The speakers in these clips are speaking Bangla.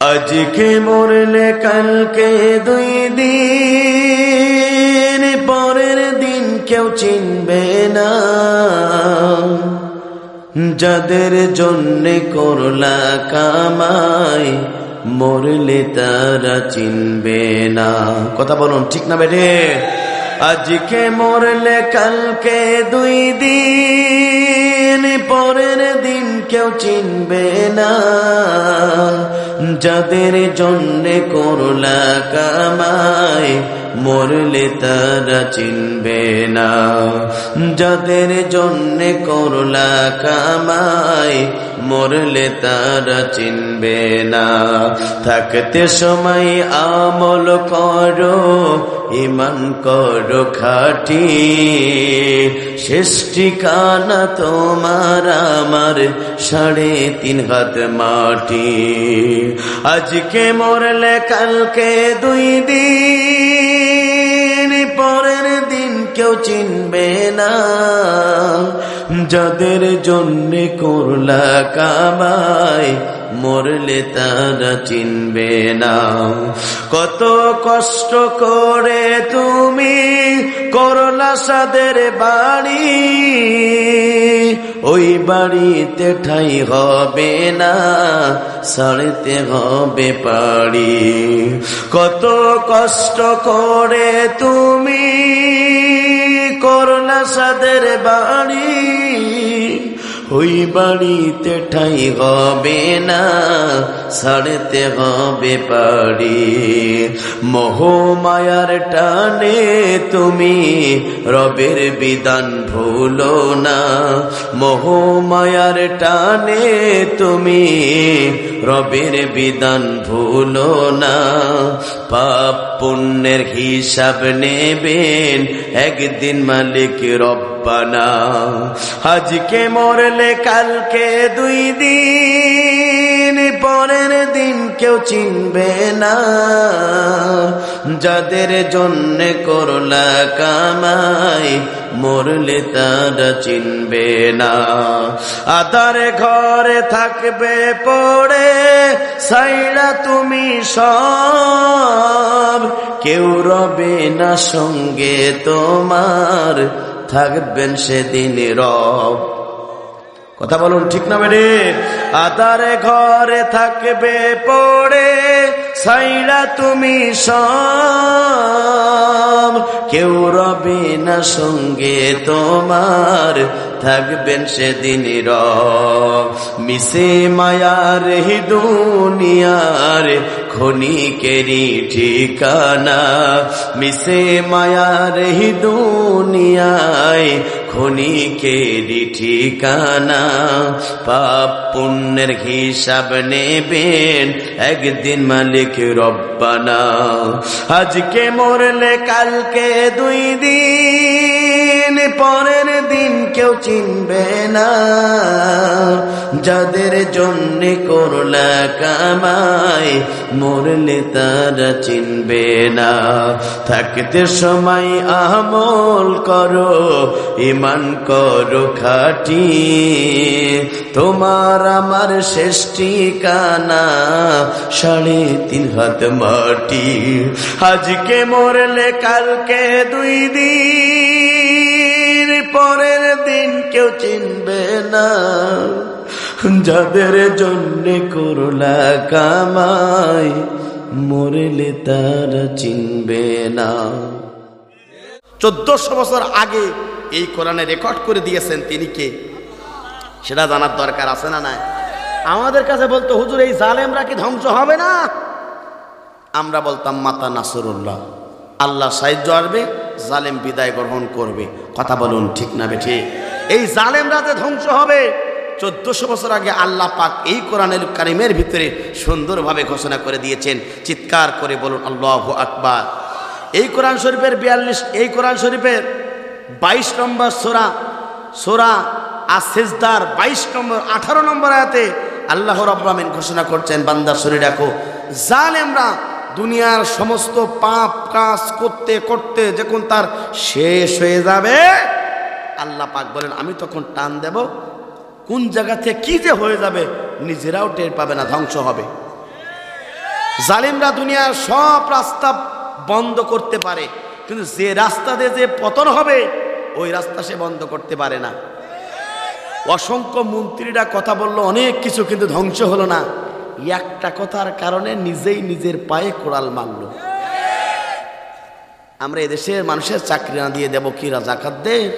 আজকে মরলে কালকে দুই দিন, পরের দিন কেউ চিনবে না। যাদের জন্যে করলা কামাই, মরলে তারা চিনবে না। কথা বলুন, ঠিক না বেটে আজকে মরলে কালকে দুই দিন পরের দিন কেউ চিনবে না। যাদের জন্যে করলা কামাই, মরলে তারা চিনবে না। যাদের জন্যে করলা কামায় মরলে তারা চিনবে না। থাকতে সময় আমল করো ইমান করো খাটি। শেষ ঠিকানা তোমার আমার সাড়ে তিন হাত মাটি। আজকে মরলে কালকে দুই দিন, পরের দিন কেউ চিনবে না। যাদের জন্যে করলা কামাই মরলে তারা চিনবে না। কত কষ্ট করে তুমি করলা সাদের বাড়ি, ওই বাড়িতে ঠাই হবে না সাড়িতে হবে পাড়ি। কত কষ্ট করে তুমি করলা সাদের বাড়ি ওই বাড়িতে ঠাই হবে না সাড়েতে হবে পারি মোহ মায়ার টানে তুমি রবের বিধান ভুলো না, মোহ মায়ার টানে তুমি রবের বিধান ভুলো না। পাপ পুণ্যের হিসাব নেবেন একদিন মালিক রব্বানা। আজকে মরলে কালকে দুই দিন, পরের দিন কেউ চিনবে না। যাদের জন্য করলা কামাই, মরলে তারা চিনবে না। আদার ঘরে থাকবে পড়ে সাইরা তুমি সব। কেউ রবে না সঙ্গে তোমার, থাকবেন সেদিন রব। কথা বলুন, ঠিক না বেড়ে? আদারে ঘরে থাকবে পড়ে, সাইরা তুমি সব। কেউ রবে না সঙ্গে তোমার, থাকবেন সেদিন র মিশে মায়ার হি দুনিয়ার খনিকেরি ঠিকানা? মিশে মায়ার হি দুনিয়ায় খনিকেরি ঠিকানা? পাপ পুণ্যের হিসাব নেবেন একদিন মালিক রব্বানা। আজকে মরলে কালকে দুই দিন, পরের দিন কেউ চিনবে না। যাদের জন্য করলা কামাই, মরলে তারা চিনবে না। থাকতে সময় আমল করো ইমান করো খাটি। তোমার আমার শেষ ঠিকানা, সাড়ে তিন হাত মাটি। আজকে মরলে কালকে দুই দিন। পরের দিন কেউ চিনবে না। যাদের জন্যে করলা কামাই, মরলে তারা চিনবে না। চোদ্দশো বছর আগে এই কোরআনে রেকর্ড করে দিয়েছেন তিনি কে? সেটা জানার দরকার আছে না নাই? আমাদের কাছে বলতো, হুজুর, এই জালেমরা কি ধ্বংস হবে না? আমরা বলতাম, মাতা নাসরুল্লাহ, আল্লাহ সাহায্য আসবে জালেম বিদায় গ্রহণ করবে। কথা বলুন ঠিক না বেঠে? এই জালেমরা যে ধ্বংস হবে, চোদ্দশো বছর আগে আল্লাহ পাক এই কোরআনের কারিমের ভিতরে সুন্দরভাবে ঘোষণা করে দিয়েছেন। চিৎকার করে বলুন, আল্লাহ আকবার। এই কোরআন শরীফের বিয়াল্লিশ, এই কোরআন শরীফের বাইশ নম্বর সোরা সোরা আর বাইশ নম্বর, আঠারো নম্বর আয়াতে আল্লাহ রব্বামিন ঘোষণা করছেন, বান্দা শরীর রাখো। জালেমরা দুনিয়ার সমস্ত পাপ কাজ করতে করতে যখন তার শেষ হয়ে যাবে, আল্লাহ পাক বলেন, আমি তখন টান দেব। কোন জায়গা থেকে কি যে হয়ে যাবে, নিজেরাও টের পাবে না, ধ্বংস হবে। জালিমরা দুনিয়ার সব রাস্তা বন্ধ করতে পারে, কিন্তু যে রাস্তা দিয়ে যে পতন হবে, ওই রাস্তা সে বন্ধ করতে পারে না। অসংখ্য মন্ত্রীরা কথা বলল, অনেক কিছু কিন্তু ধ্বংস হলো না। একটা কথার কারণে নিজেই নিজের পায়ে কোড়াল মারল। আমরা এদেশের মানুষের চাকরি না দিয়ে দেব কি রাজাকারদের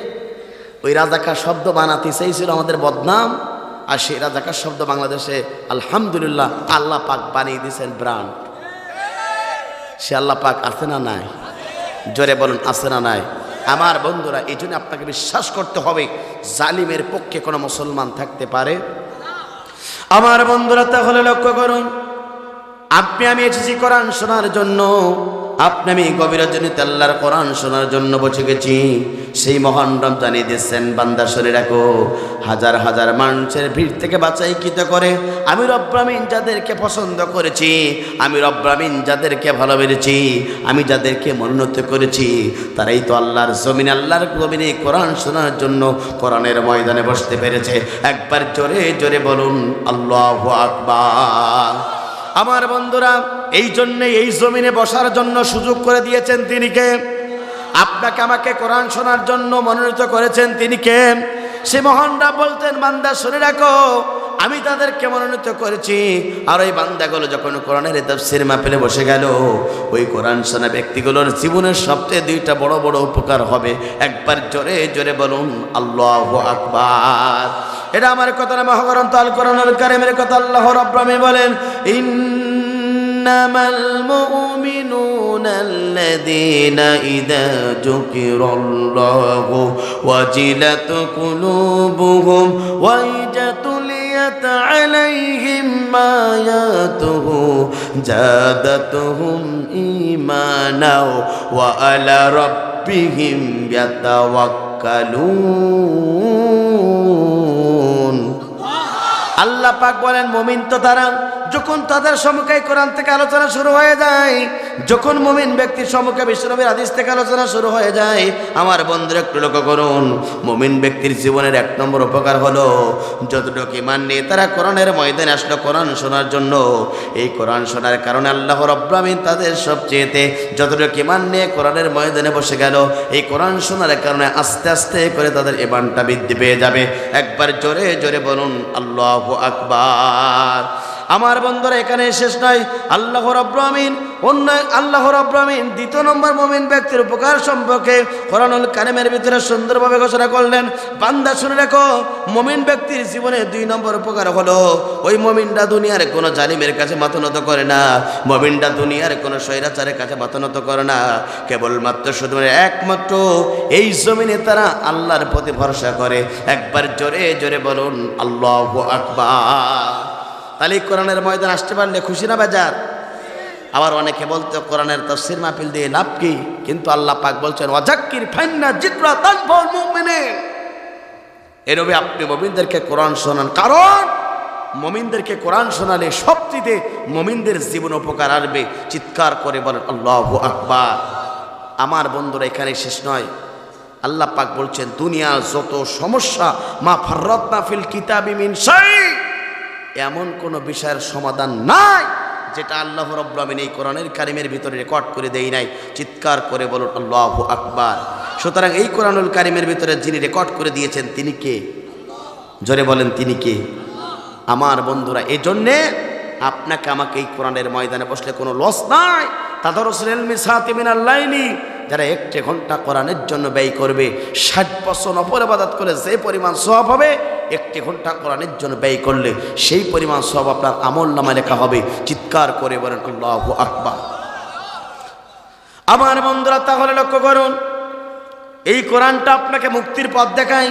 ওই রাজাকার শব্দ বানাতে চাইছিল আমাদের বদনাম, আর সেই রাজাকার শব্দ বাংলাদেশে আলহামদুলিল্লাহ আল্লাহ পাক বানিয়ে দিয়েছেন ব্রান্ড। সে আল্লাহ পাক আছে না নাই? জোরে বলুন, আছে না নাই? আমার বন্ধুরা, এই জন্য আপনাকে বিশ্বাস করতে হবে, জালিমের পক্ষে কোনো মুসলমান থাকতে পারে। আমার বন্ধুরা তাহলে লক্ষ্য করুন আপনি আমি এসেছি কোরআন শোনার জন্য। আপনি আমি গভীর জনিত আল্লাহর কোরআন শোনার জন্য বসে গেছি। সেই মহান রমজানি দিচ্ছেন বান্দা শরীর রাখো। হাজার হাজার মানুষের ভিড় থেকে বাছাইকৃত করে। আমি রব্রামিন যাদেরকে পছন্দ করেছি, আমি রব্রামিন যাদেরকে ভালোবেসেছি, আমি যাদেরকে মনোনীত করেছি, তারাই তো আল্লাহর জমিন, আল্লাহর জমিনে কোরআন শোনার জন্য কোরআনের ময়দানে বসতে পেরেছে। একবার জোরে জোরে বলুন, আল্লাহ আকবার। আমার বন্ধুরা, এই জন্যে এই জমিনে বসার জন্য সুযোগ করে দিয়েছেন তিনি কে? আপনাকে আমাকে কোরআন শোনার জন্য মনোনীত করেছেন তিনি কে? সে মহানরা বলতেন, বান্দা, শুনে রাখো, আমি তাদেরকে মনোনীত করেছি। আর ওই বান্দাগুলো যখন কোরআনের তফসির মাহফিলে বসে গেল, ওই কোরআন শোনা ব্যক্তিগুলোর জীবনের সবচেয়ে দুইটা বড় বড় উপকার হবে। একবার জোরে জোরে বলুন, আল্লাহ আকবার। এটা আমার কথা না মহাগ্রন্থ আল কোরআনুল কারিমের কথা আল্লাহ রব্বামি বলেন إنما المؤمنون الذين إذا ذكر الله وجلت قلوبهم وإذا تليت عليهم آياته زادتهم إيمانا وعلى ربهم يتوكلون আল্লাহ পাক বলেন, মমিন তো তারা যখন তাদের সমুখে কোরআন থেকে আলোচনা শুরু হয়ে যায়, যখন মমিন ব্যক্তির সমুখে বিশ্বনবীর আদিস থেকে আলোচনা শুরু হয়ে যায়, আমার বন্ধুরা একটু লক্ষ্য করুন, মমিন ব্যক্তির জীবনের এক নম্বর উপকার হলো, যতটুকু ইমান নিয়ে তারা কোরআনের ময়দানে আসলো কোরআন শোনার জন্য, এই কোরআন শোনার কারণে আল্লাহ রব্রামিন তাদের সবচেয়েতে যতটুকু ইমান নিয়ে কোরআনের ময়দানে বসে গেল, এই কোরআন শোনার কারণে আস্তে আস্তে করে তাদের ইমানটা বৃদ্ধি পেয়ে যাবে। একবার জোরে জোরে বলুন, আল্লাহ আকবার আমার বন্ধুরা, এখানে শেষ নয়। আল্লাহ রব্রামিন অন্য আল্লাহ রব্রামিন দ্বিতীয় নম্বর মমিন ব্যক্তির উপকার সম্পর্কে কোরআনুল কারিমের ভিতরে সুন্দরভাবে ঘোষণা করলেন। বান্দা শুনে রাখো, মমিন ব্যক্তির জীবনে দুই নম্বর উপকার হলো, ওই মমিনটা দুনিয়ার কোনো জালিমের কাছে মাথনত করে না, মমিনটা দুনিয়ার কোনো স্বৈরাচারের কাছে মাথনত করে না। কেবলমাত্র শুধু একমাত্র এই জমিনে তারা আল্লাহর প্রতি ভরসা করে। একবার জোরে জোরে বলুন, আল্লাহ আকবার। তাহলে কোরআনের ময়দান আসতে পারলে খুশি না বেজার? আবার অনেকে বলতো, কোরআনের তফসির মাহফিল দিয়ে লাভ কি? কিন্তু আল্লাহ পাক বলছেন অজাক্কির ফাইন্না জিকরা তানফাউল মুমিনিন। এরবে আপনি মমিনদেরকে কোরআন শোনান। কারণ মমিনদেরকে কোরআন শোনালে সবচেয়ে মমিনদের জীবন উপকার আসবে। চিৎকার করে বলেন, আল্লাহ আকবার। আমার বন্ধুরা, এখানে শেষ নয়। আল্লাহ পাক বলছেন, দুনিয়ার যত সমস্যা, মা ফাররত ফিল কিতাবি মিন শাই। এমন কোনো বিষয়ের সমাধান নাই যেটা আল্লাহ রব্রামিন এই কোরআনের কারিমের ভিতরে রেকর্ড করে দেই নাই। চিৎকার করে বলুন, আল্লাহ আকবার। সুতরাং এই কোরআনুল কারিমের ভিতরে যিনি রেকর্ড করে দিয়েছেন, তিনি কে? জোরে বলেন, তিনি কে? আমার বন্ধুরা এই জন্যে আপনাকে আমাকে এই কোরআনের ময়দানে বসলে কোনো লস নাই। তাদের সাতিমিনাল্লাইনি যারা একটি ঘণ্টা কোরআনের জন্য ব্যয় করবে, ষাট বছর অপরাবাদাত করে যে পরিমাণ সব হবে, একটি ঘণ্টা কোরআনের জন্য ব্যয় করলে সেই পরিমাণ সব আপনার আমল নামা লেখা হবে। চিৎকার করে বলেন আকবার। আমার বন্ধুরা, তাহলে লক্ষ্য করুন, এই কোরআনটা আপনাকে মুক্তির পথ দেখায়,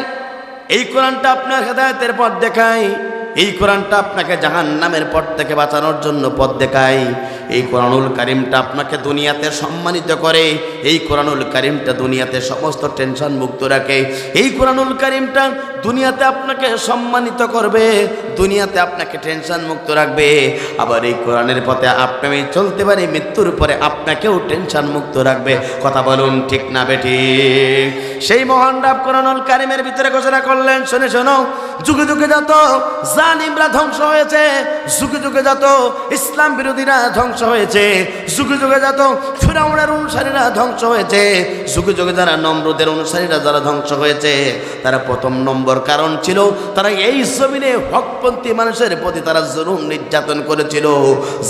এই কোরআনটা আপনার হেদায়তের পথ দেখায়। এই কোরআনটা আপনাকে জাহান নামের পথ থেকে বাঁচানোর জন্য পথ দেখায়। এই কোরআনুল কারিমটা আপনাকে দুনিয়াতে সম্মানিত করে। এই কোরআনুল কারিমটা দুনিয়াতে সমস্ত টেনশন মুক্ত রাখে। এই কোরআনুল কারিমটা দুনিয়াতে আপনাকে সম্মানিত করবে। দুনিয়াতে আপনাকে টেনশন মুক্ত রাখবে। আবার এই কোরআনের পথে আপনি চলতে পারি, মৃত্যুর পরে আপনাকেও টেনশন মুক্ত রাখবে। কথা বলুন ঠিক না বেটি সেই মহান রাব কোরআনুল কারিমের ভিতরে ঘোষণা করলেন, শুনে, শোনো, যুগে যুগে যত জালিমরা ধ্বংস হয়েছে, যুগে যুগে যত ইসলাম বিরোধীরা ধ্বংস হয়েছে, যুগে যুগে যত ফিরাউনের অনুসারীরা ধ্বংস হয়েছে, যুগে যুগে যারা নম্রদের অনুসারীরা যারা ধ্বংস হয়েছে, তারা প্রথম নম্বর কারণ ছিল, তারা এই জমিনে হকপন্থী মানুষের প্রতি তারা জুলুম নির্যাতন করেছিল,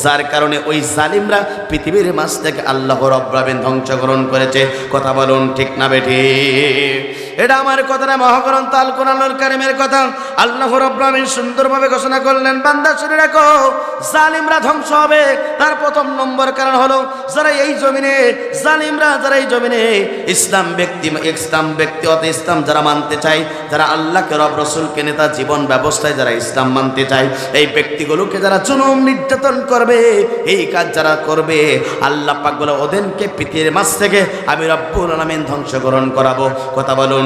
যার কারণে ওই জালিমরা পৃথিবীর মাছ থেকে আল্লাহ রব্রাবিন ধ্বংসকরণ করেছে। কথা বলুন ঠিক না বেঠি? এটা আমার কথা না, মহাগ্রন্থ আল কোরআনুল কারিমের কথা। আল্লাহ রব্রামিন সুন্দরভাবে ঘোষণা করলেন, বান্দা শুনে রাখো, জালিমরা ধ্বংস হবে। তার প্রথম নম্বর কারণ হলো, যারা এই জমিনে, জালিমরা যারা এই জমিনে, ইসলাম ব্যক্তি ইসলাম ব্যক্তি অত ইসলাম যারা মানতে চায়, যারা আল্লাহকে, রব রসুলকে, নেতা জীবন ব্যবস্থায় যারা ইসলাম মানতে চায়, এই ব্যক্তিগুলোকে যারা জুলুম নির্যাতন করবে, এই কাজ যারা করবে, আল্লাহ পাক বলে, ওদেরকে পৃথিবীর মাছ থেকে আমি রব্বুল আলামিন ধ্বংসকরণ করাবো। কথা বলুন।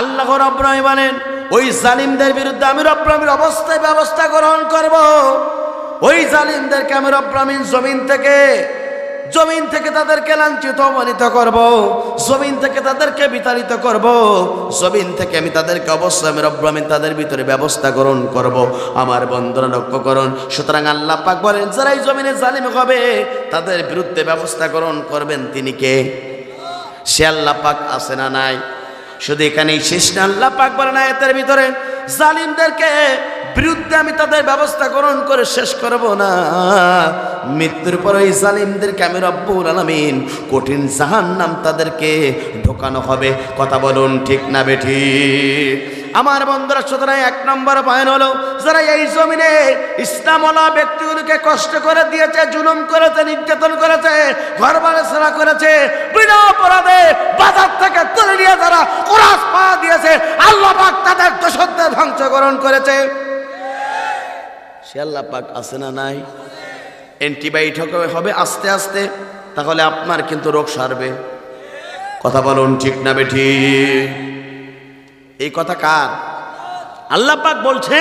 আল্লাহ রব্রামি বলেন, ওই জালিমদের বিরুদ্ধে আমি রব্রামির অবস্থায় ব্যবস্থা গ্রহণ করব। ওই জালিমদেরকে আমি রব্রামিন জমিন থেকে জমিন থেকে তাদেরকে লাঞ্ছিত অপমানিত করব। জমিন থেকে তাদেরকে বিতাড়িত করব। জমিন থেকে আমি তাদেরকে অবশ্যই আমি রব্রামিন তাদের ভিতরে ব্যবস্থা গ্রহণ করব। আমার বন্ধুরা লক্ষ্য করুন, সুতরাং আল্লাহ পাক বলেন, যারা এই জমিনে জালিম হবে, তাদের বিরুদ্ধে ব্যবস্থা গ্রহণ করবেন তিনি কে? সে আল্লাহ পাক আছে না নাই? শুধু এখানেই শেষ না, আল্লাহ পাক বলেন আয়াতের ভিতরে, জালিমদেরকে বিরুদ্ধে আমি তাদের ব্যবস্থা গ্রহণ করে শেষ করব না। মৃত্যুর পর ওই জালিমদেরকে আমি রব্বুল আলামিন কঠিন জাহান্নাম তাদেরকে ঢোকানো হবে। কথা বলুন ঠিক না বেঠি আমার বন্ধুরা, সুতরাং এক নম্বর পয়েন্ট হলো, যারা এই জমিনে ইসলামওয়ালা ব্যক্তিগুলোকে কষ্ট করে দিয়েছে, জুলুম করেছে, নির্যাতন করেছে ঘর বাড়ি করেছে, বিনা অপরাধে বাজার থেকে তুলে নিয়ে যারা কোরআস পা দিয়েছে, আল্লাহ পাক তাদের দোষদের ধ্বংসকরণ করেছে। সে আল্লাহ পাক আছে না নাই? অ্যান্টিবায়োটিক হবে আস্তে আস্তে, তাহলে আপনার কিন্তু রোগ সারবে। কথা বলুন ঠিক না বেঠি? এই কথা কার? আল্লাহ পাক বলছে,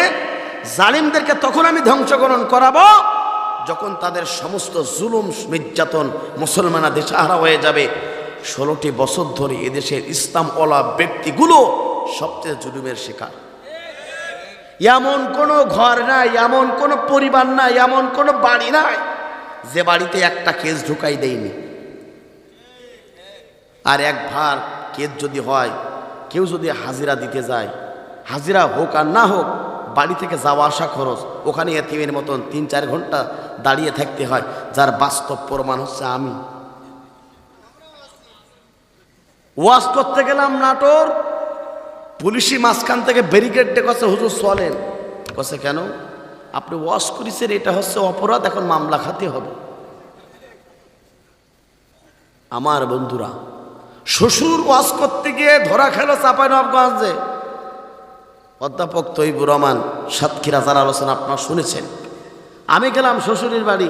জালিমদেরকে তখন আমি ধ্বংসকরণ করাবো, যখন তাদের সমস্ত জুলুম, নির্যাতন মুসলমানা দেশাহারা হয়ে যাবে। ষোলোটি বছর ধরে এদেশের ইসলাম ওলা ব্যক্তিগুলো সবচেয়ে জুলুমের শিকার। এমন কোনো ঘর নাই, এমন কোনো পরিবার নাই, এমন কোনো বাড়ি নাই, যে বাড়িতে একটা কেস ঢুকাই দেয়নি। আর এক ভার কেস যদি হয় কেউ যদি হাজিরা দিতে যায়, হাজিরা হোক আর না হোক, বাড়ি থেকে যাওয়া আসা খরচ, ওখানে এতিমের মতন তিন চার ঘণ্টা দাঁড়িয়ে থাকতে হয়, যার বাস্তব প্রমাণ হচ্ছে আমি। ওয়াশ করতে গেলাম নাটোর, পুলিশি মাঝখান থেকে ব্যারিকেড ডেকেছে হুজুর চলেন কছে কেন? আপনি ওয়াশ করেছেন, এটা হচ্ছে অপরাধ, এখন মামলা খাতে হবে। আমার বন্ধুরা শ্বশুর ওয়াশ করতে গিয়ে ধরা খেলো চাপাই নবগঞ্জে অধ্যাপক তৈবুর রহমান সাতক্ষীরা যার আলোচনা আপনারা শুনেছেন। আমি গেলাম শ্বশুরের বাড়ি।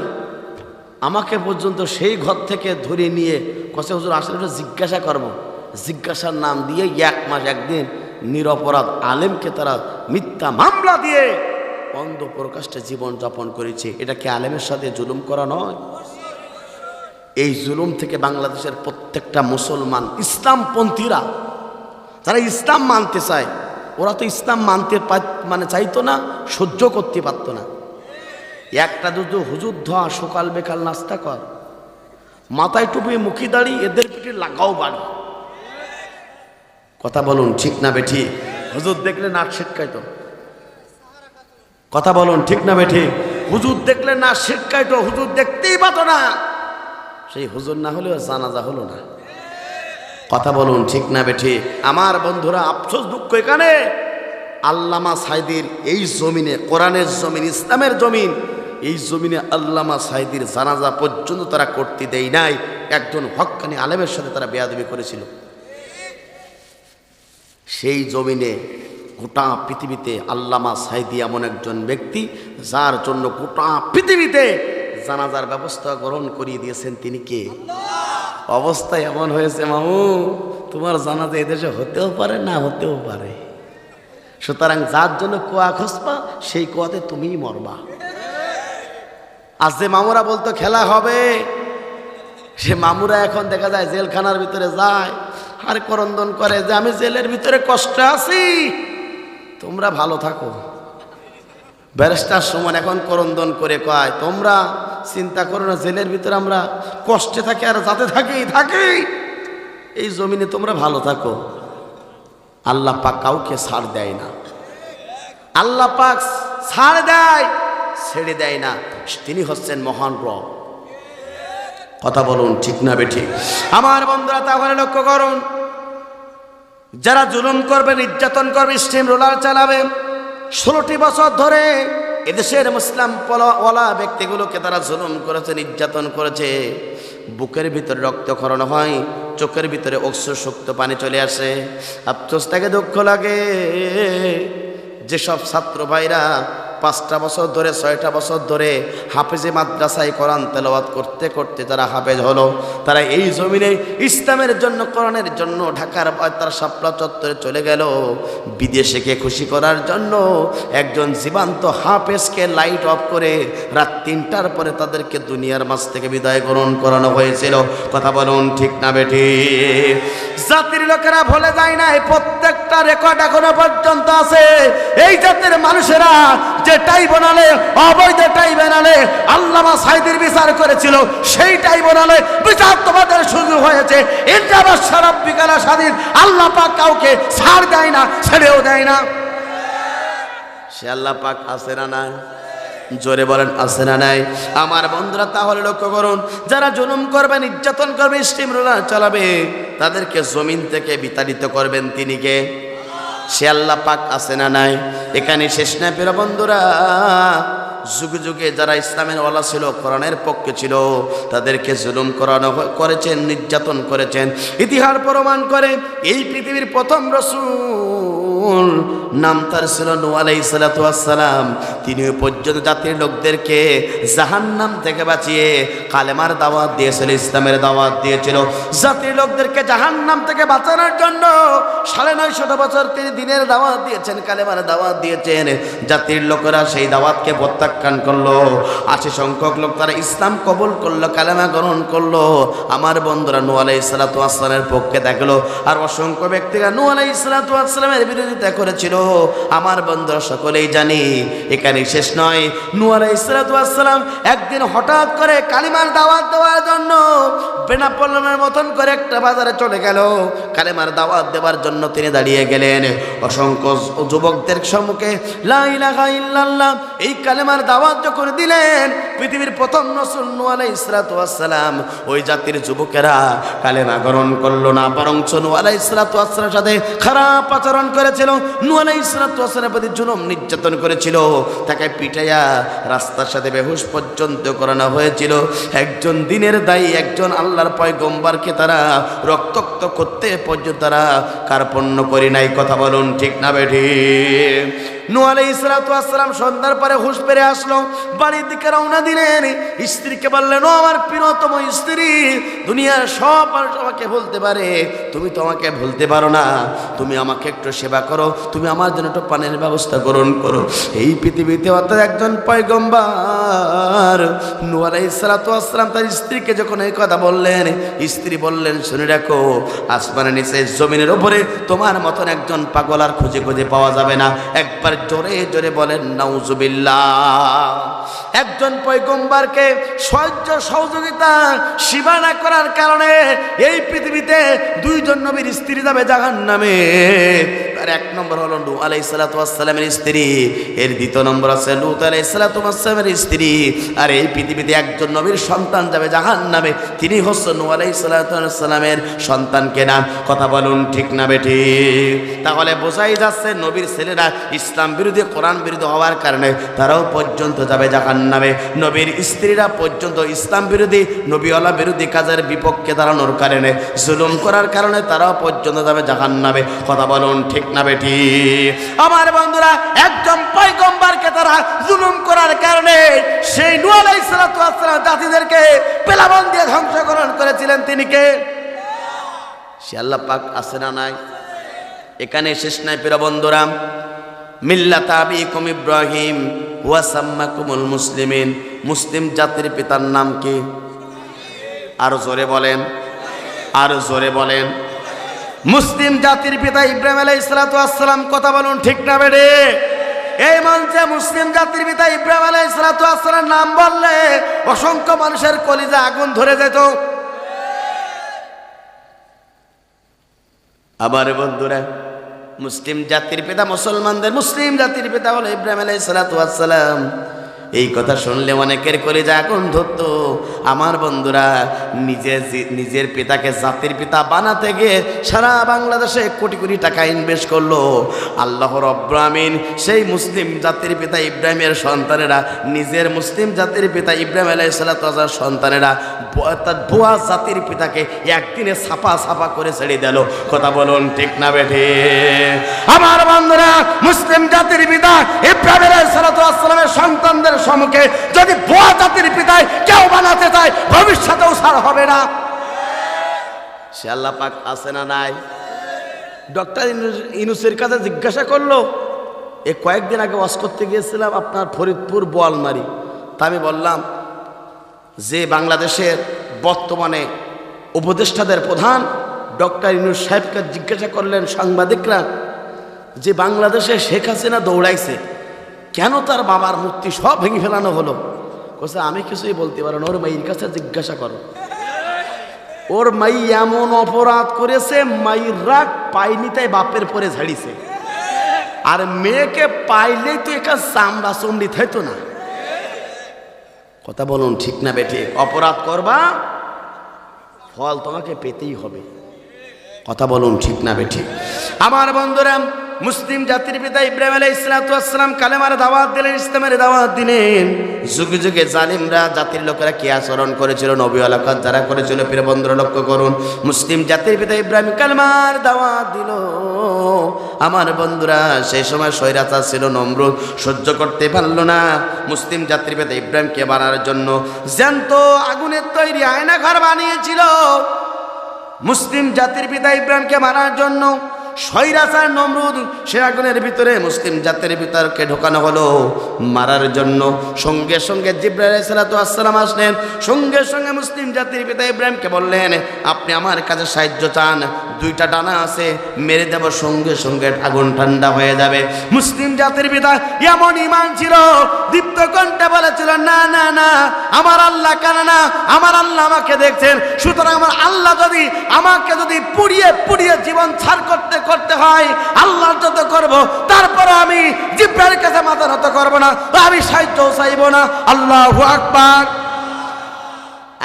আমাকে পর্যন্ত সেই ঘর থেকে ধরে নিয়ে কষে হুজুর আসলে জিজ্ঞাসা করব। জিজ্ঞাসার নাম দিয়ে এক মাস একদিন নিরপরাধ আলেমকে তারা মিথ্যা মামলা দিয়ে অন্ধ প্রকাশটা জীবন যাপন করেছে। এটা কি আলেমের সাথে জুলুম করা নয়? এই জুলুম থেকে বাংলাদেশের প্রত্যেকটা মুসলমান ইসলামপন্থীরা যারা ইসলাম মানতে চায়। ওরা তো ইসলাম মানতে মানে চাইতো না, সহ্য করতে পারতো না। একটা দুটো হুজুর ধোয়া, সকাল বেকাল নাস্তা কর। মাথায় টুপি, মুখি দাড়ি, এদের পিঠে লাগাও বাড়ি। কথা বলুন, ঠিক না বেঠি? হুজুর দেখলে নাচ শিক্ষাইতো কথা বলুন, ঠিক না বেঠি? হুজুর দেখলে না শিক্ষাইতো হুজুর দেখতেই পাতো না। সেই হুজুর না হলেও জানাজা হলো না। কথা বলুন, ঠিক না বেঠি? আমার বন্ধুরা, আফসোস দুঃখ এখানে। আল্লামা সাইদির এই জমিনে, কোরআনের জমিন, ইসলামের জমিন, এই জমিনে আল্লামা সাইদির জানাজা পর্যন্ত তারা করতে দেয় নাই। একজন হক্কানি আলেমের সাথে তারা বেয়াদবি করেছিল। সেই জমিনে গোটা পৃথিবীতে আল্লামা সাইদি এমন একজন ব্যক্তি, যার জন্য গোটা পৃথিবীতে জানাজার ব্যবস্থা গ্রহণ করিয়ে দিয়েছেন তিনি কে? অবস্থা এমন হয়েছে, মামু, তোমার জানাজা এদেশে হতেও পারে, না হতেও পারে। সুতরাং যার জন্য কোয়া খসবা, সেই কোয়াতে তুমিই মরবা। আজ যে মামুরা বলতো, খেলা হবে। সে মামুরা এখন দেখা যায় জেলখানার ভিতরে যায় আর করন্দন করে যে, আমি জেলের ভিতরে কষ্ট আছি। তোমরা ভালো থাকো। ব্যারিস্টার সুমন এখন করন্দন করে কয়, তোমরা চিন্তা করো না, জেলের ভিতরে আমরা কষ্টে থাকি আর যাতে থাকি থাকি। এই জমিনে তোমরা ভালো থাকো। আল্লাহ পাক কাউকে ছাড় দেয় না। আল্লাহ পাক ছাড় দেয়, ছেড়ে দেয় না। তিনি হচ্ছেন মহান রব। কথা বলুন, ঠিক না বেঠি? আমার বন্ধুরা, তাহলে লক্ষ্য করুন, যারা জুলুম করবে, নির্যাতন করবে স্টিম রোলার চালাবে ষোলোটি বছর ধরে এদেশের মুসলাম ওলা ব্যক্তিগুলোকে তারা জুলুম করেছে, নির্যাতন করেছে। বুকের ভিতরে রক্তক্ষরণ হয়, চোখের ভিতরে অক্ষ শক্ত পানি চলে আসে। আফসোস, তাকে দুঃখ লাগে। যেসব ছাত্র ভাইরা পাঁচটা বছর ধরে, ছয়টা বছর ধরে হাফেজে মাদ্রাসায় কোরআন তেলাওয়াত করতে করতে তারা হাফেজ হলো, তারা এই জমিনে ইসলামের জন্য, কোরআনের জন্য ঢাকার তার শাপলা চত্বরে চলে গেল। বিদেশেকে খুশি করার জন্য একজন জীবান্ত হাফেজকে লাইট অফ করে রাত তিনটার পরে তাদেরকে দুনিয়ার মাঝ থেকে বিদায় গ্রহণ করানো হয়েছিল। কথা বলুন ঠিক না বেঠি? জাতির লোকেরা ভুলে যায় না প্রত্যেকটা রেকর্ড এখনও পর্যন্ত আছে। এই জাতের মানুষেরা যেটাই বানালে অবৈধটাই বানালে, আল্লামা সাইদের বিচার করেছিল সেইটাই বানালে বিচার তোমাদের সুযোগ হয়েছে। ইন্টারবাস সারাপ বিকালা স্বাধীন আল্লাহ পাক কাউকে ছাড় দেয় না, ছেড়েও দেয় না। সে আল্লাহ পাক আছে না না জোরে বলেন, আছে না নাই? আমার বন্ধুরা, তাহলে লক্ষ্য করুন, যারা জুলুম করবে, নির্যাতন করবে স্টিম রোলার চালাবে, তাদেরকে জমিন থেকে বিতাড়িত করবেন তিনি কে? সে আল্লাহ পাক আছে না নাই? এখানে শেষ না পেরা বন্ধুরা। যুগে যুগে যারা ইসলামের ওলা ছিল, কোরআনের পক্ষে ছিল, তাদেরকে জুলুম করানো করেছেন, নির্যাতন করেছেন। ইতিহাস প্রমাণ করে এই পৃথিবীর প্রথম রসুল নাম তার ছিল নু আলাই সালাম। তিনিও পর্যন্ত জাতির লোকদেরকে জাহান্নাম থেকে বাঁচিয়ে কালেমার দাওয়াত দিয়েছিল, ইসলামের দাওয়াত দিয়েছিল। জাতির লোকদেরকে জাহান্নাম থেকে বাঁচানোর জন্য সাড়ে নয় শত বছর তিনি দিনের দাওয়াত দিয়েছেন, কালেমার দাওয়াত দিয়েছেন। জাতির লোকেরা সেই দাওয়াতকে প্রত্যাখ্যান করল, আশি সংখ্যক লোক তারা ইসলাম কবুল করল, কালেমা গ্রহণ করল। আমার বন্ধুরা নু আলাই সালাতামের পক্ষে দেখল, আর অসংখ্য ব্যক্তিরা নু আলাই সালাতামের বিরোধিতা করেছিল। আমার বন্ধুরা সকলেই জানি, এখানে শেষ নয়। নু আলাই সালাতাম একদিন হঠাৎ করে কালিমার দাওয়াত দেওয়ার জন্য বেনাপল্লনের মতন করে একটা বাজারে চলে গেল। কালেমার দাওয়াত দেওয়ার জন্য তিনি দাঁড়িয়ে গেলেন। অসংখ্য যুবকদের সম্মুখে, লা ইলাহা ইল্লাল্লাহ এই কালেমার দাওয়াত যখন দিলেন, পৃথিবীর প্রথম নসুল নু আলাইহিস সালাতু ওয়াস ওই জাতির যুবকেরা কালেমা গ্রহণ করল না বরং নু আলাইহিস সালাতু ওয়াস সাথে খারাপ আচরণ করেছিল। নু আলাইহিস সালাতু ওয়াস প্রতি জুলুম নির্যাতন করেছিল। তাকে পিটাইয়া রাস্তার সাথে বেহুশ পর্যন্ত করানো হয়েছিল। একজন দিনের দায়ী, একজন আল্লাহর পয়গম্বরকে তারা রক্তাক্ত করতে পর্যন্ত তারা কার্পণ্য করি নাই। কথা বলুন ঠিক না বেঠি পানের ব্যবস্থা করো। এই পৃথিবীতে অর্থাৎ একজন পয়গম্বর নু আলাই ইসলাতাম তার স্ত্রীকে যখন এই কথা বললেন, স্ত্রী বললেন, শুনে রাখো, আসমানের নিচে জমিনের উপরে তোমার মতন একজন পাগল আর খুঁজে খুঁজে পাওয়া যাবে না। একবার জোরে জোরে বলেন, নাউজুবিল্লাহ। একজন পয়গম্বরকে সহ্য সহযোগিতা, সীমানা করার কারণে এই পৃথিবীতে দুইজন নবীর স্ত্রী যাবে জাহান নামে আর এক নম্বর হলো নু আলাই সালাতামের স্ত্রী। এর দ্বিতীয় নম্বর আছে লুত আলাই সালাতামের স্ত্রী। আর এই পৃথিবীতে একজন নবীর সন্তান যাবে জাহান নামে তিনি হচ্ছেন নু আলাই সালাতামের সন্তানকে না কথা বলুন ঠিক না বেঠি? তাহলে বোঝাই যাচ্ছে নবীর ছেলেরা ইসলাম বিরোধী, কোরআন বিরোধী হওয়ার কারণে তারাও পর্যন্ত যাবে জাহান নামে নবীর স্ত্রীরা পর্যন্ত ইসলাম বিরোধী, নবীওয়ালা বিরোধী কাজের বিপক্ষে দাঁড়ানোর কারণে, জুলুম করার কারণে তারাও পর্যন্ত যাবে জাহান নামে কথা বলুন ঠিক না বেটি। আমার বন্ধুরা, একজন পয়গম্বরকে তারা জুলুম করার কারণে সেই নুয়াল ইসলাতাম জাতিদেরকে পেলাবন দিয়ে ধ্বংসকরণ করেছিলেন। তিনি কে? সে আল্লাহ পাক আছে না নাই? এখানে শেষ নাই পেরা বন্ধুরা। মিল্লাত আবিকুম ইব্রাহিম ওয়াসাম্মাকুমুল মুসলিমিন। মুসলিম জাতির পিতার নাম কি? আরও জোরে বলেন, আরও জোরে বলেন। মুসলিম জাতির পিতা ইব্রাহিম আলাই সালাতাম কথা বলুন ঠিক না বেড়ে? এই মঞ্চে মুসলিম জাতির পিতা ইব্রাহিম আলাই সালাতাম নাম বললে অসংখ্য মানুষের কলিজা আগুন ধরে যেত। আবার বন্ধুরা, মুসলিম জাতির পিতা মুসলমানদের মুসলিম জাতির পিতা হলো ইব্রাহিম আলাই সালাতাম এই কথা শুনলে অনেকের করে যা আগুন ধরত আমার বন্ধুরা নিজের নিজের পিতাকে জাতির পিতা বানাতে গিয়ে সারা বাংলাদেশে কোটি কোটি টাকা ইনভেস্ট করল। আল্লাহ রব্রামিন সেই মুসলিম জাতির পিতা ইব্রাহিমের সন্তানেরা, নিজের মুসলিম জাতির পিতা ইব্রাহিম আলাই সালাতার সন্তানেরা অর্থাৎ ভুয়া জাতির পিতাকে একদিনে ছাপা ছাপা করে ছেড়ে দিল। কথা বলুন ঠিক না বেঠে? আমার বন্ধুরা, মুসলিম জাতির পিতা ইব্রাহিম আলাই সালাতামের সন্তানদের সম্মুখে যদি ভুয়া জাতির পিতায় কেউ বানাতে চায়, ভবিষ্যতেও ছাড় হবে না। সে আল্লাহ পাক আছে না নাই? ডক্টর ইনুসের কাছে জিজ্ঞাসা করল, এ কয়েকদিন আগে ওয়াশ করতে গিয়েছিলাম আপনার ফরিদপুর বোয়ালমারি। তা আমি বললাম, যে বাংলাদেশের বর্তমানে উপদেষ্টাদের প্রধান ডক্টর ইনুস সাহেবকে জিজ্ঞাসা করলেন সাংবাদিকরা যে বাংলাদেশে শেখ হাসিনা দৌড়াইছে কেন তার বাবার মূর্তি সব ভেঙে ফেলানো হলো? কোসে, আমি কিছুই বলতে পারো না। ওর মাইয়ের কাছে জিজ্ঞাসা করো। ওর মাই এমন অপরাধ করেছে মাইর রাগ পাইনি তাই বাপের পরে ঝাড়িছে। আর মেয়েকে পাইলেই তো একা চামড়া চমড়ি থাইতো না। কথা বলুন, ঠিক না বেঠে? অপরাধ করবা, ফল তোমাকে পেতেই হবে। কথা বলুন, ঠিক না বেঠে? আমার বন্ধুরা মুসলিম জাতির পিতা ইব্রাহিম আলাই ইসলাতাম কালেমার দাওয়াত দিলেন, ইসলামের দাওয়াত দিলেন। যুগে যুগে জালিমরা জাতির লোকেরা কি আচরণ করেছিল? নবী আলাকাত যারা করেছিল বন্ধুরা লক্ষ্য করুন, মুসলিম জাতির পিতা ইব্রাহিম কালেমার দাওয়াত দিল। আমার বন্ধুরা, সেই সময় স্বৈরাচার ছিল, নমরুদ সহ্য করতে পারল না। মুসলিম জাতির পিতা ইব্রাহিমকে বানার জন্য জ্যান্ত আগুনের তৈরি আয়না ঘর বানিয়েছিল। মুসলিম জাতির পিতা ইব্রাহিমকে মারার জন্য স্বৈরাচার নমরুদ সে আগুনের ভিতরে মুসলিম জাতির ভিতরকে ঢোকানো হলো। মারার জন্য সঙ্গে সঙ্গে জিব্রাইল আসসালাম আসলেন। সঙ্গে সঙ্গে মুসলিম জাতির পিতা ইব্রাহিমকে বললেন, আপনি আমার কাছে সাহায্য চান। দুইটা ডানা আছে, মেরে দেব, সঙ্গে সঙ্গে আগুন ঠান্ডা হয়ে যাবে। মুসলিম জাতির পিতা এমন ইমান ছিল, দীপ্ত কণ্ঠে বলেছিল, না না না, আমার আল্লাহ কেন না আমার আল্লাহ আমাকে দেখছেন। সুতরাং আমার আল্লাহ যদি আমাকে যদি পুড়িয়ে পুড়িয়ে জীবন ছাড় করতে করতে হয় আল্লাহর যত করব, তারপরে আমি জিব্রাইল কাছে মাথা নত করব না, আমি সাহায্য চাইব না। আল্লাহ আকবার।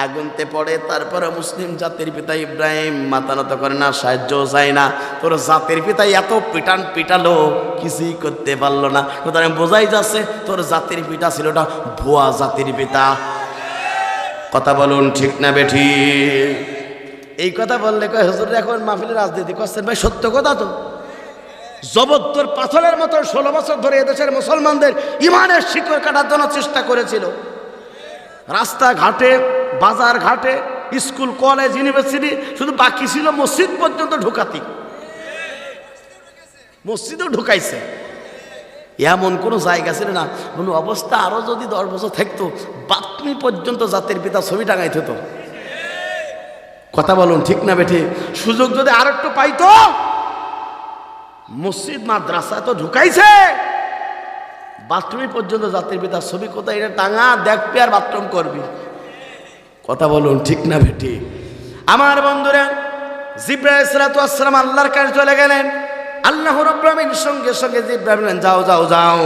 আগুনতে পড়ে, তারপরে মুসলিম জাতির পিতা ইব্রাহিম মাথা নত করে না, সাহায্য চাই না। তোর জাতির পিতা এত পিটান পিটালো, কিছুই করতে পারল না। সুতরাং বোঝাই যাচ্ছে, তোর জাতির পিতা ছিল ওটা ভুয়া জাতির পিতা। কথা বলুন ঠিক না বেঠি? এই কথা বললে কয়, হুজুর, এখন মাহফিলের রাজনীতি করছেন ভাই, সত্য কথা তো? জবদ্দর পাথরের মতো ষোলো বছর ধরে এদেশের মুসলমানদের ইমানের শিকড় কাটার জন্য চেষ্টা করেছিল। রাস্তাঘাটে বাজার ঘাটে স্কুল, কলেজ, ইউনিভার্সিটি, শুধু বাকি ছিল মসজিদ পর্যন্ত ঢুকাতি। মসজিদেও ঢুকাইছে। এমন কোনো জায়গা ছিল না, কোনো অবস্থা আরও যদি দশ বছর থাকতো, বাতমি পর্যন্ত জাতির পিতা ছবি টাঙাইতে হতো। কথা বলুন, ঠিক না বেঠে? সুযোগ যদি আর একটু পাইতো, মসজিদ, মাদ্রাসা তো ঢুকাইছে। বাথরুমে পর্যন্ত জাতির পিতা ছবি কোথায়? এটা টাঙা দেখবি আর বাথরুম করবি। কথা বলুন, ঠিক না বেটি আমার বন্ধুরা জিব্রাহ সালাতাম আল্লাহর কাছে চলে গেলেন। আল্লাহ রব্রামিন সঙ্গে সঙ্গে যে ইব্রাহিম যাও যাও যাও,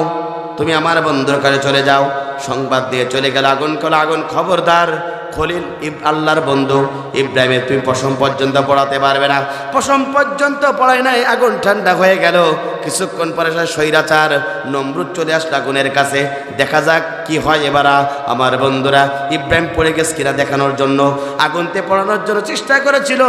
তুমি আমার বন্ধুর কাছে চলে যাও। সংবাদ দিয়ে চলে গেল, আগুন কল, আগুন খবরদার। খলিল আল্লাহর বন্ধু। ইব্রাহিমের তুমি পশম পর্যন্ত পড়াতে পারবে না। পশম পর্যন্ত পড়াই নাই, আগুন ঠান্ডা হয়ে গেল। কিছুক্ষণ পরে স্বৈরাচার নমরুদ চলে আসলো আগুনের কাছে। দেখা যাক কি হয় এবার। আমার বন্ধুরা, ইব্রাহিম পড়ে গেছে কিনা দেখানোর জন্য। আগুনতে পড়ানোর জন্য চেষ্টা করেছিল।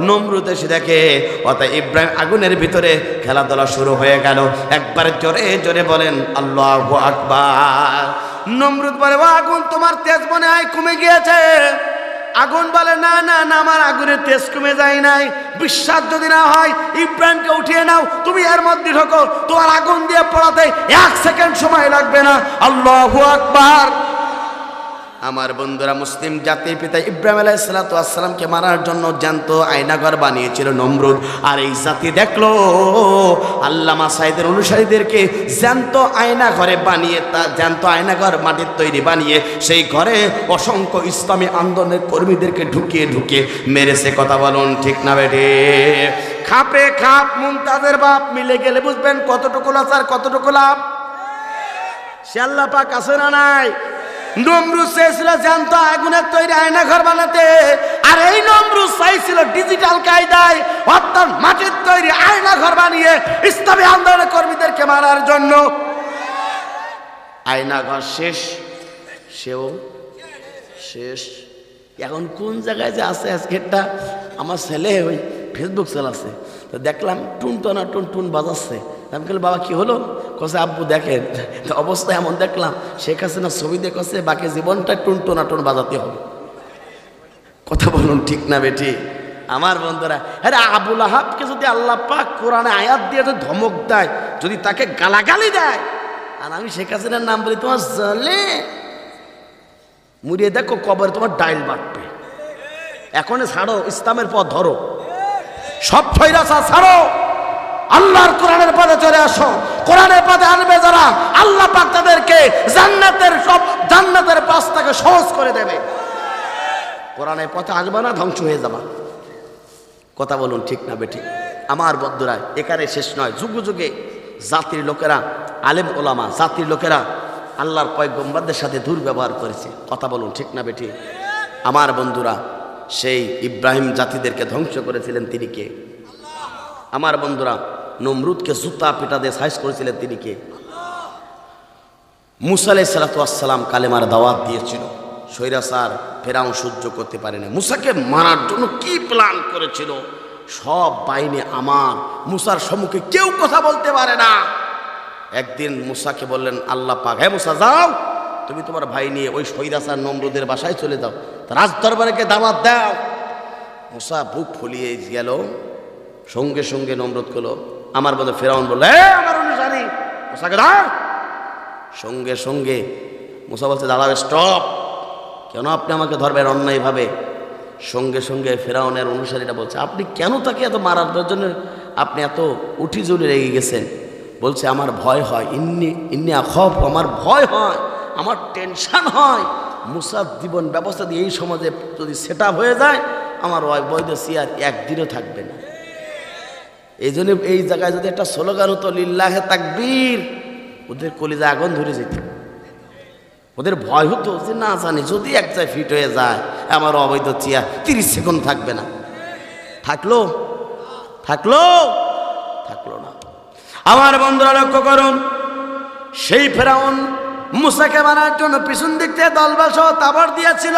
নমরুদ এসে দেখে অর্থাৎ ইব্রাহিম আগুনের ভিতরে খেলাধুলা শুরু হয়ে গেল। একবার জোরে জোরে বলেন, আল্লাহ আকবার। নমরুদ বলে, ও আগুন, তোমার তেজ মনে হয় কমে গিয়েছে? আগুন বলে, না না না, আমার আগুনের তেজ কমে যায় নাই। বিশ্বাস যদি না হয়, ইব্রাহিমকে উঠিয়ে নাও, তুমি এর মধ্যে ঢোকো। তোমার আগুন দিয়ে পড়াতে এক সেকেন্ড সময় লাগবে না। আল্লাহ আকবার। আমার বন্ধুরা মুসলিম জাতির পিতা ইব্রাহিম আলাহ সালাতামকে মারার জন্য জ্যান্ত আয়নাঘর বানিয়েছিল নমরুদ। আর এই জাতি দেখল, আল্লামা সাইদের অনুসারীদেরকে জ্যান্ত আয়নাঘরে বানিয়ে তা জ্যান্ত আয়নাঘর মাটির তৈরি বানিয়ে সেই ঘরে অসংখ্য ইসলামী আন্দোলনের কর্মীদেরকে ঢুকিয়ে ঢুকিয়ে মেরেছে। কথা বলুন ঠিক না বেটে খাপে খাপ, মুমতাজের বাপ মিলে গেলে বুঝবেন কতটুকু লাভ আর কতটুকু লাভ? সে পাক আছে না নাই? নমরুদ চেয়েছিল জ্যান্ত আগুনের তৈরি আয়না ঘর বানাতে। আর এই নমরুদ চাইছিল ডিজিটাল কায়দায় অর্থাৎ মাটির তৈরি আয়না ঘর বানিয়ে ইসলামী আন্দোলনের কর্মীদেরকে মারার জন্য। আয়না ঘর শেষ, সেও শেষ। এখন কোন জায়গায় যে আছে আজকেরটা আমার ছেলে ওই ফেসবুক চালাচ্ছে তো দেখলাম টুন টনা টুন টুন বাজাচ্ছে। আমি বললাম বাবা, কি হলো? কসে, আব্বু, দেখেন অবস্থা এমন দেখলাম, শেখ হাসিনা ছবি দেখছে বাকি জীবনটা টুন টনা টুন বাজাতে হবে। কথা বলুন ঠিক না, বেটি? আমার বন্ধুরা, আরে আবুল আহাবকে যদি আল্লাহ পাক কোরআনে আয়াত দিয়ে ধমক দেয়, যদি তাকে গালাগালি দেয়, আর আমি শেখ হাসিনার নাম বলি তোমার জলে, মুড়িয়ে দেখো কবরে তোমার ডাইল বাটবে। এখন ছাড়ো, ইসলামের পথ ধরো। সব ফৈরাসা ছাড়ো। আল্লাহর কোরআনের পথে চলে আসো। কোরআনের পথে আনবে যারা, আল্লাহ পাক তাদেরকে জান্নাতের সব, জান্নাতের পাশটাকে সহজ করে দেবে। কোরআনের পথে আসবে না, ধ্বংস হয়ে যাবা। কথা বলুন ঠিক না বেঠিক? আমার বন্ধুরা, এখানে শেষ নয়। যুগে যুগে জাতির লোকেরা, আলেম ওলামা, জাতির লোকেরা আল্লাহর পয়গম্বারদের সাথে দুর্ব্যবহার করেছে। কথা বলুন ঠিক না বেঠি আমার বন্ধুরা, সেই ইব্রাহিম জাতিদেরকে ধ্বংস করেছিলেন তিনি কে? আমার বন্ধুরা নমরুদকে জুতা পিটা দিয়ে সাইজ করেছিলেন তিনি কে? মুসা আলাই সালাতাম কালেমার দাওয়াত দিয়েছিল। সৈরাসার ফেরাও সহ্য করতে পারে না মুসাকে মারার জন্য কি প্ল্যান করেছিল? সব বাইনে আমার। মুসার সম্মুখে কেউ কথা বলতে পারে না। একদিন মুসাকে বললেন, আল্লাহ পাক হ্যাঁ মুসা, যাও। তুমি তোমার ভাই নিয়ে ওই সৈরাসার নমরুদের বাসায় চলে যাও। রাজ দরবারকে দাওয়াত দাও। মুসা বুক ফুলিয়ে গেল। সঙ্গে সঙ্গে নমরুদ করল আমার বলে ফেরাউন বলল "এ, আমার অনুসারী সঙ্গে সঙ্গে মুসা বলছে দাঁড়াবে স্টপ কেন আপনি আমাকে ধরবেন অন্যায়ভাবে? সঙ্গে সঙ্গে ফেরাউনের অনুসারীরা বলছে আপনি কেন তাকে এত মারার জন্য আপনি এত উঠি জুড়ে রেগে গেছেন? বলছে আমার ভয় হয়। ইন্নি ইন্নি আখব আমার ভয় হয়। আমার টেনশন হয়। মুসার জীবন ব্যবস্থা দিয়ে এই সমাজে যদি সেট হয়ে যায় আমার বৈধ সিয়ার একদিনও থাকবে না। এই জন্য এই জায়গায় যদি একটা স্লোগান হতো, লিল্লাহে তাকবীর ওদের কলিজা আগুন ধরে যেত। ওদের ভয় হতো যে, না জানি, যদি এক জায়গায় ফিট হয়ে যায়, আমার অবৈধ চেয়ার তিরিশ সেকেন্ড থাকবে না। থাকল? থাকল? থাকল না। আমার বন্ধুরা, লক্ষ্য করুন, সেই ফেরাউন মুসাকে মারার জন্য পিছন দিক থেকে দলবাস তাবর দিয়েছিল।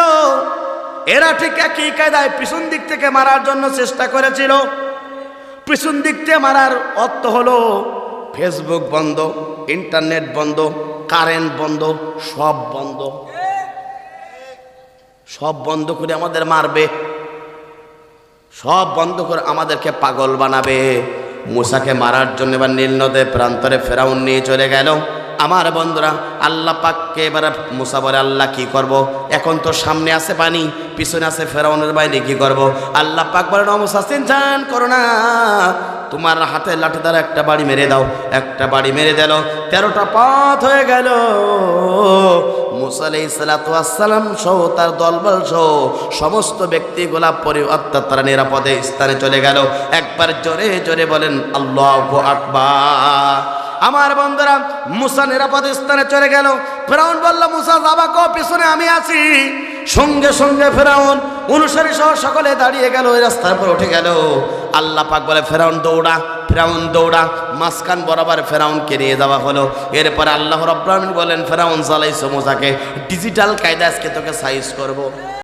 এরা ঠিক একই কায়দায় পিছন দিক থেকে মারার জন্য চেষ্টা করেছিল। পিছন দিক থেকে মারার অর্থ হলো ফেসবুক বন্ধ ইন্টারনেট বন্ধ কারেন্ট বন্ধ, সব বন্ধ। সব বন্ধ করে আমাদের মারবে। সব বন্ধ করে আমাদেরকে পাগল বানাবে। মুসাকে মারার জন্য এবার নীল নদের প্রান্তরে ফেরাউন নিয়ে চলে গেল। আমার বন্ধুরা, আল্লাহ পাককে এবার মুসা বলে, আল্লাহ কি করব। এখন তো সামনে আছে পানি, পিছনে আছে ফেরাউনের বাইরে কি করব। আল্লাহ পাক বলে নমসা চিন্তান করো না। তোমার হাতে লাঠি দ্বারা একটা বাড়ি মেরে দাও। একটা বাড়ি মেরে দিল, তেরোটা পথ হয়ে গেল। মুসা আলাই সালাতাম সহ তার দলবল সহ সমস্ত ব্যক্তিগুলা পরি, অর্থাৎ তারা নিরাপদে স্থানে চলে গেল। একবার জোরে জোরে বলেন, আল্লাহ আকবার। আমার বন্ধুরা, মুসা নিরাপদ স্থানে চলে গেল। ফেরাউন বলল, মুসা, যাবা কো, পিছনে আমি আছি। সঙ্গে সঙ্গে ফেরাউন অনুসারী সহ সকলে দাঁড়িয়ে গেল, ওই রাস্তার পর উঠে গেল। আল্লাহ পাক বলে, ফেরাউন, দৌড়া ফেরাউন, দৌড়া। মাঝখান বরাবর ফেরাউনকে নিয়ে যাওয়া হলো। এরপরে আল্লাহ রব্রাহ্মণ বলেন, ফেরাউন চালাইছো মোসাকে। ডিজিটাল কায়দা আজকে তোকে সাইজ করব।